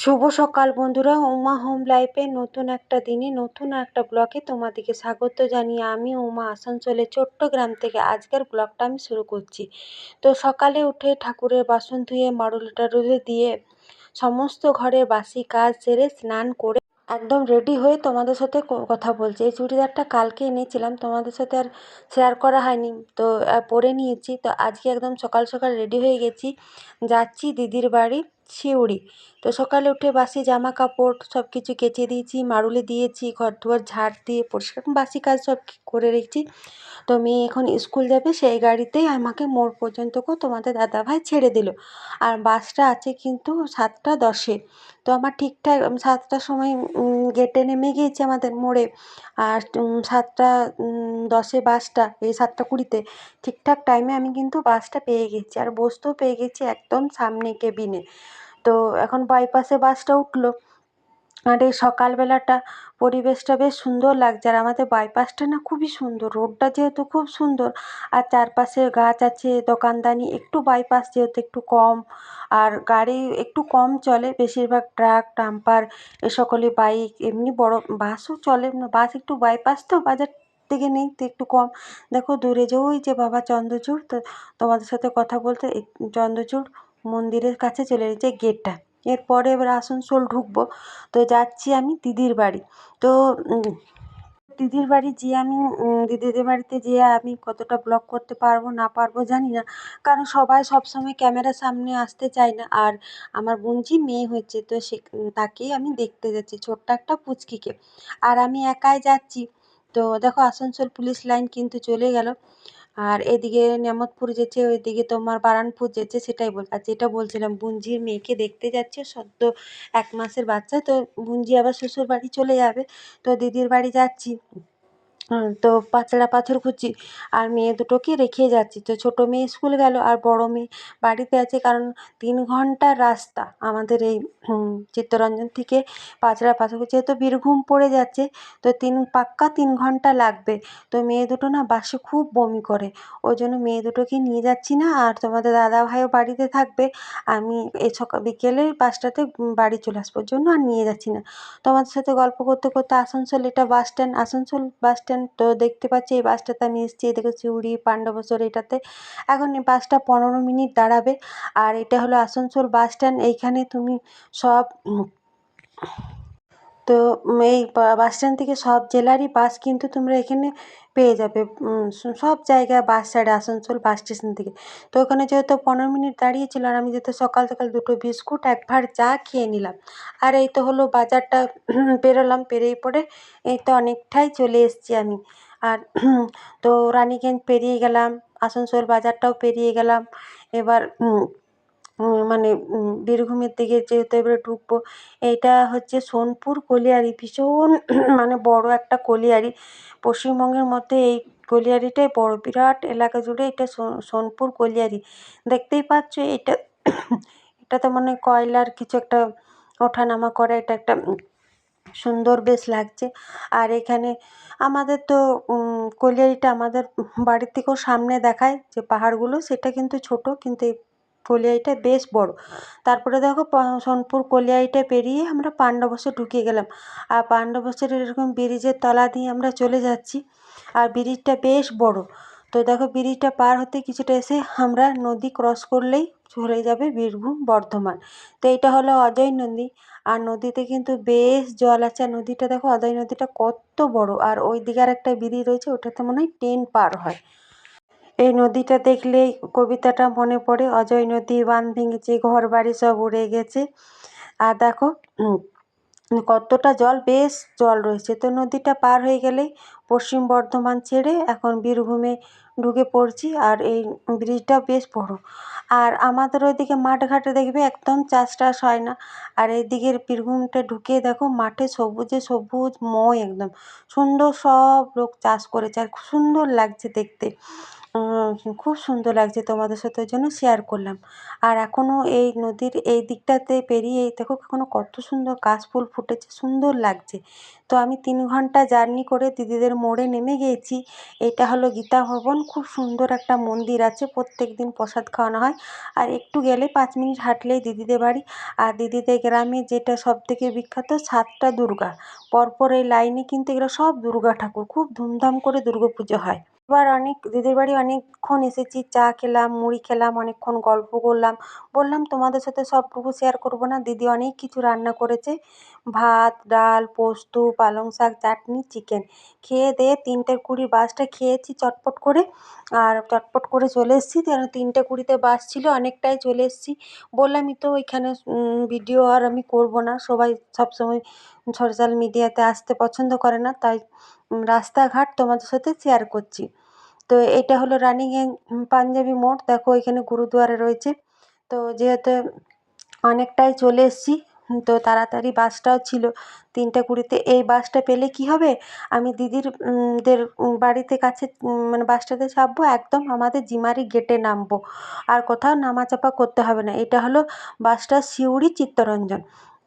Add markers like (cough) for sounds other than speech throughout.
শুভ সকাল বন্ধুরা, উমা হোম লাইফে নতুন একটা দিনে, নতুন একটা ব্লগে তোমাদেরকে স্বাগত জানিয়ে আমি উমা আসানসোলের ছোট্ট গ্রাম থেকে আজকের ব্লগটা আমি শুরু করছি। তো সকালে উঠে ঠাকুরের বাসন ধুয়ে মারুল টারুলে দিয়ে সমস্ত ঘরের বাসি কাজ সেরে স্নান করে একদম রেডি হয়ে তোমাদের সাথে কথা বলছি। এই চুড়িদারটা কালকে এনেছিলাম, তোমাদের সাথে আর শেয়ার করা হয়নি, তো পরে নিয়েছি। তো আজকে একদম সকাল সকাল রেডি হয়ে গেছি। যাচ্ছি দিদির বাড়ি। সিউড়ি তো সকালে উঠে বাসি জামা কাপড় সব কিছু কেচে দিয়েছি, মারুলে দিয়েছি ঘর দুয়ার ঝাড় দিয়ে পরিষ্কার বাসি কাজ সব করে রেখেছি। তো মেয়ে এখন স্কুল যাবে, সেই গাড়িতেই আমাকে মোড় পর্যন্ত তোমাদের দাদাভাই ছেড়ে দিল। আর বাসটা আছে কিন্তু সাতটা দশে। তো আমার ঠিকঠাক সাতটার সময় গেটে নেমে গিয়েছি আমাদের মোড়ে। আর সাতটা দশে বাসটা, এই সাতটা কুড়িতে ঠিকঠাক টাইমে আমি কিন্তু বাসটা পেয়ে গেছি। আর বসতেও পেয়ে গেছি একদম সামনে কেবিনে তো এখন বাইপাসে বাসটা উঠল। আর এই সকালবেলাটা পরিবেশটা বেশ সুন্দর লাগছে। আর আমাদের বাইপাসটা না খুবই সুন্দর। রোডটা যেহেতু খুব সুন্দর, আর চারপাশে গাছ আছে, দোকানদানি একটু বাইপাস যেহেতু একটু কম, আর গাড়ি একটু কম চলে, বেশিরভাগ ট্রাক ডাম্পার এ সকলই বাইক এমনি বড় বাসও চলে। বাস একটু বাইপাস তো, বাজার থেকে নেই তো একটু কম। দেখো দূরে যে ওই যে বাবা চন্দ্রচূড়, তো তোমাদের সাথে কথা বলতে চন্দ্রচূড় মন্দিরের কাছে চলে এসেছে গেটটা এরপরে এবার আসানসোল ঢুকবো। তো যাচ্ছি আমি দিদির বাড়ি। তো দিদির বাড়ি যেয়ে আমি দিদিদের বাড়িতে যেয়ে আমি কতটা ব্লগ করতে পারব, না পারব জানি না। কারণ সবাই সবসময় ক্যামেরার সামনে আসতে চায় না। আর আমার বোনঝি মেয়ে হয়েছে, তো সে তাকেই আমি দেখতে যাচ্ছি ছোট্ট একটা পুচকিকে। আর আমি একাই যাচ্ছি। তো দেখো, আসানসোল পুলিশ লাইন কিন্তু চলে গেল। আর এদিকে নেমতপুর যেছে ওইদিকে তোমার বারানপুর যেছে সেটাই বল, আর যেটা বলছিলাম, বুঞ্জির মেয়েকে দেখতে যাচ্ছে, সদ্য এক মাসের বাচ্চা, তো বুঞ্জি আবার শ্বশুর বাড়ি চলে যাবে, তো দিদির বাড়ি যাচ্ছি। তো পাচড়া পাথরকুচি আর মেয়ে দুটোকে রেখে যাচ্ছি। তো ছোটো মেয়ে স্কুল গেল আর বড় মেয়ে বাড়িতে আছে। কারণ তিন ঘণ্টার রাস্তা আমাদের এই চিত্তরঞ্জন থেকে পাচড়া পাথরকুচি যেহেতু বীরভূম পড়ে যাচ্ছে, তো তিন, পাক্কা তিন ঘণ্টা লাগবে। তো মেয়ে দুটো না বাসে খুব বমি করে। ওই জন্য মেয়ে দুটোকে নিয়ে যাচ্ছি না। আর তোমাদের দাদা ভাইও বাড়িতে থাকবে। আমি এই সকাল বিকেলে বাসটাতে বাড়ি চলে আসব। ওর জন্য আর নিয়ে যাচ্ছি না। তোমাদের সাথে গল্প করতে করতে আসানসোল, এটা bus stand. Asansol bus stand তো দেখতে পাচ্ছি এই বাসটাতে আমি এসেছি। এদিকে চিউড়ি পাণ্ডবসর এটাতে। এখন এই বাসটা পনেরো মিনিট দাঁড়াবে। আর এটা হলো আসানসোল বাস স্ট্যান্ড এইখানে তুমি সব তো এই বাস স্ট্যান্ড থেকে সব জেলারই বাস কিন্তু তোমরা এখানে পেয়ে যাবে। সব জায়গায় বাস ছাড়ে আসানসোল বাস স্টেশন থেকে। তো ওখানে যেহেতু পনেরো মিনিট দাঁড়িয়েছিল আর আমি যেহেতু সকাল সকাল দুটো বিস্কুট এক চা খেয়ে নিলাম। আর এই তো হলো বাজারটা (clears throat) পেরোলাম পেরিয়ে পরে এই তো অনেকটাই চলে এসেছি আমি। আর (clears throat) তো রানিগঞ্জ পেরিয়ে গেলাম, আসানসোল বাজারটাও পেরিয়ে গেলাম। এবার মানে বীরভূমের দিকে যেহেতু এবারে ঢুকবো, এইটা হচ্ছে সোনপুর কলিয়ারি, ভীষণ (clears throat) মানে বড় একটা কলিয়ারি। পশ্চিমবঙ্গের মধ্যে এই কলিয়ারিটাই বড়, বিরাট এলাকা জুড়ে এটা সোনপুর কলিয়ারি। দেখতেই পাচ্ছ এটা, (clears throat) এটাতে মনে কয়লার কিছু একটা ওঠানামা করে, এটা একটা সুন্দর বেশ লাগছে। আর এখানে আমাদের তো কলিয়ারিটা আমাদের বাড়ির থেকেও সামনে দেখায় যে পাহাড়গুলো, সেটা কিন্তু ছোট, কিন্তু এই কলিয়ারিটা বেশ বড়। তারপরে দেখো সোনপুর কলিয়াইটা পেরিয়ে আমরা পাণ্ডবস্বর ঢুকে গেলাম। আর পাণ্ডবস্বরের এরকম ব্রিজের তলা দিয়ে আমরা চলে যাচ্ছি। আর ব্রিজটা বেশ বড়। তো দেখো ব্রিজটা পার হতে কিছুটা এসে আমরা নদী ক্রস করলেই চলে যাবে বীরভূম, বর্ধমান। তো এইটা হলো অজয় নদী। আর নদীতে কিন্তু বেশ জল আছে। আর নদীটা দেখো, অজয় নদীটা কত বড়। আর ওই দিকে আর একটা ব্রিজ রয়েছে, ওটাতে মনে হয় ট্রেন পার হয়। এই নদীটা দেখলেই কবিতাটা মনে পড়ে। অজয় নদী বাঁধ ভেঙেছে ঘর বাড়ি সব উড়ে গেছে। আর দেখো কতটা জল, বেশ জল রয়েছে। তো নদীটা পার হয়ে গেলেই পশ্চিম বর্ধমান ছেড়ে এখন বীরভূমে ঢুকে পড়ছি। আর এই ব্রিজটা বেশ বড়। আর আমাদের ওইদিকে মাঠঘাটে দেখবে একদম চাষ টাস হয় না। আর এইদিকের বীরভূমটা ঢুকে দেখো, মাঠে সবুজে সবুজ মই একদম। সুন্দর সব লোক চাষ করেছে। আর খুব সুন্দর লাগছে দেখতে। খুব সুন্দর লাগছে তোমাদের সাথে ওই জন্য শেয়ার করলাম। আর এখনও এই নদীর এই দিকটাতে পেরিয়ে দেখো এখনও কত সুন্দর কাশ ফুল ফুটেছে, সুন্দর লাগছে। তো আমি তিন ঘণ্টা জার্নি করে দিদিদের মোড়ে নেমে গিয়েছি এটা হলো গীতা ভবন, খুব সুন্দর একটা মন্দির আছে প্রত্যেক দিন প্রসাদ খাওয়ানো হয়। আর একটু গেলে পাঁচ মিনিট হাঁটলেই দিদিদের বাড়ি। আর দিদিদের গ্রামে যেটা সব থেকে বিখ্যাত সাতটা দুর্গা। পরপর এই লাইনে কিন্তু এগুলো সব দুর্গা ঠাকুর, খুব ধুমধাম করে দুর্গা পুজো হয়। এবার অনেক, দিদির বাড়ি অনেকক্ষণ এসেছি, চা খেলাম, মুড়ি খেলাম, অনেকক্ষণ গল্প করলাম। বললাম, তোমাদের সাথে সবটুকু শেয়ার করব না? দিদি অনেক কিছু রান্না করেছে। ভাত, ডাল, পোস্ত, পালং শাক, চাটনি চিকেন খেয়ে দেয়ে তিনটে কুড়ি বাসটা খেয়েছি চটপট করে। আর চটপট করে চলে এসেছি। কেন তিনটে কুড়িতে বাস ছিল, অনেকটাই চলে এসেছি। বললামই তো ওইখানে ভিডিও আর আমি করব না। সবাই সবসময় সোশ্যাল মিডিয়াতে আসতে পছন্দ করে না। তাই রাস্তাঘাট তোমাদের সাথে শেয়ার করছি। তো এটা হলো রানিগঞ্জ পাঞ্জাবি মোড়। দেখো এখানে গুরুদুয়ারা রয়েছে। তো যেহেতু অনেকটাই চলে এসেছি তো তাড়াতাড়ি বাসটাও ছিল তিনটে কুড়িতে। এই বাসটা পেলে কি হবে? আমি দিদির দের বাড়িতে কাছে মানে বাসটাতে চাপবো, একদম আমাদের জিমারি গেটে নামবো। আর কোথাও নামা চাপা করতে হবে না। এটা হলো বাসটা সিউড়ি চিত্তরঞ্জন।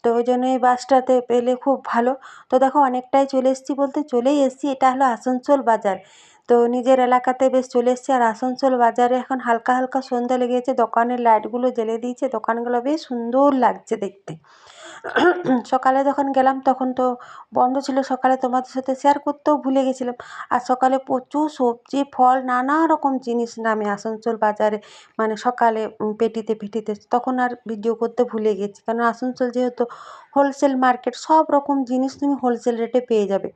তো ওই জন্য এই বাসটাতে পেলে খুব ভালো। তো দেখো অনেকটাই চলে এসেছি বলতে চলেই এসেছি। এটা হলো আসানসোল বাজার। তো নিজের এলাকাতে বেশ চলে এসেছি। আর আসানসোল বাজারে এখন হালকা হালকা সন্ধ্যা লেগে গেছে দোকানের লাইটগুলো জ্বেলে দিয়েছে। দোকানগুলো বেশ সুন্দর লাগছে দেখতে। সকালে যখন গেলাম তখন তো বন্ধ ছিল। সকালে তোমাদের সাথে শেয়ার করতেও ভুলে গেছিলাম। আর সকালে প্রচুর সবজি, ফল, নানা রকম জিনিস নামে আসানসোল বাজারে। মানে সকালে পেটিতে পেটিতে। তখন আর ভিডিও করতে ভুলে গেছি। কারণ আসানসোল যেহেতু হোলসেল মার্কেট সব রকম জিনিস তুমি হোলসেল রেটে পেয়ে যাবে।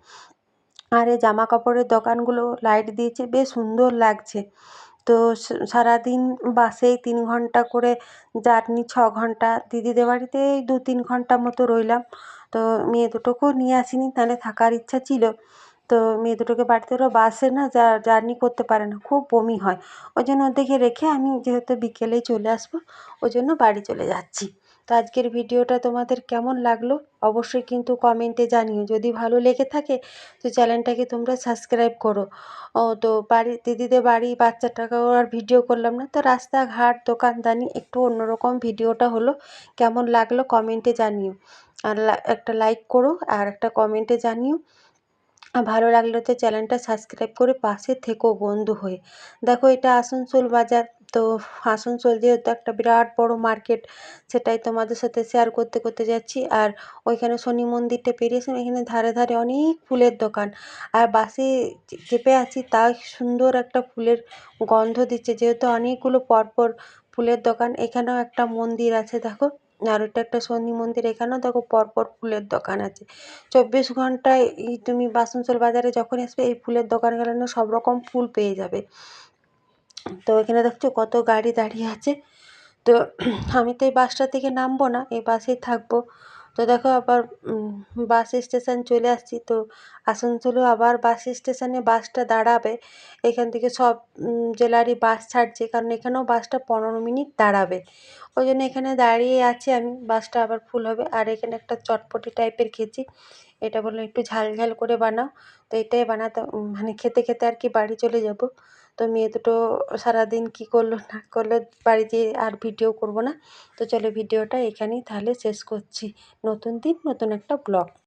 আর এই জামা কাপড়ের দোকানগুলো লাইট দিয়েছে, বেশ সুন্দর লাগছে। তো সারাদিন বাসেই তিন ঘণ্টা করে জার্নি ছ ঘণ্টা। দিদিদের বাড়িতে এই দু তিন ঘণ্টা মতো রইলাম। তো মেয়ে দুটোকেও নিয়ে আসিনি, তাহলে থাকার ইচ্ছা ছিল। তো মেয়ে দুটোকে বাড়িতে ওরা বাসে না, যা জার্নি করতে পারে না, খুব বমি হয়। ওই জন্য ওদেরকে রেখে আমি যেহেতু বিকেলেই চলে আসব, ওই জন্য বাড়ি চলে যাচ্ছি। তো আজকের ভিডিওটা তোমাদের কেমন লাগল? অবশ্যই কিন্তু কমেন্টে জানিও। যদি ভালো লেগে থাকে, তো চ্যানেলটাকে তোমরা সাবস্ক্রাইব করো। ও, তো বাড়ি, দিদিদের বাড়ি বাচ্চাটাকেও আর ভিডিও করলাম না, তো রাস্তাঘাট, দোকানদানি একটু অন্যরকম ভিডিওটা হলো। কেমন লাগল কমেন্টে জানিও। আর একটা লাইক করো আর একটা কমেন্টে জানিও। ভালো লাগলে তো চ্যানেলটা সাবস্ক্রাইব করে পাশে থেকো বন্ধু হয়ে। দেখো এটা আসানসোল বাজার। তো আসানসোল যেহেতু একটা বিরাট বড় মার্কেট সেটাই তোমাদের সাথে শেয়ার করতে করতে যাচ্ছি। আর ওইখানে শনি মন্দিরটা পেরিয়েছি এখানে ধারে ধারে অনেক ফুলের দোকান। আর বাসে চেপে আছি, তাই সুন্দর একটা ফুলের গন্ধ দিচ্ছে, যেহেতু অনেকগুলো পরপর ফুলের দোকান। এখানেও একটা মন্দির আছে, দেখো। আর ওটা একটা শনি মন্দির, এখানেও দেখো পরপর ফুলের দোকান আছে। চব্বিশ ঘন্টায় তুমি আসানসোল বাজারে যখনই আসবে, এই ফুলের দোকানগুলো সব রকম ফুল পেয়ে যাবে। তো এখানে দেখছ কত গাড়ি দাঁড়িয়ে আছে। তো আমি তো এই বাসটা থেকে নামবো না, এই বাসেই থাকব। তো দেখো আবার বাস স্টেশন চলে আসছি। তো আসানসোলেও আবার বাস স্টেশনে বাসটা দাঁড়াবে। এখান থেকে সব জেলারই বাস ছাড়ছে, কারণ এখানেও বাসটা পনেরো মিনিট দাঁড়াবে। ওই জন্য এখানে দাঁড়িয়ে আছি আমি, বাসটা আবার ফুল হবে। আর এখানে একটা চটপটি টাইপের খেয়েছি। এটা বলল একটু ঝাল ঝাল করে বানাও। তো এটাই বানাতে মানে খেতে খেতে আর কি বাড়ি চলে যাব। তো মেয়ে দুটো সারাদিন কী করল, না করল বাড়িতে আর ভিডিও করব না। তো চলো ভিডিওটা এখানেই তাহলে শেষ করছি। নতুন দিন, নতুন একটা ব্লগ।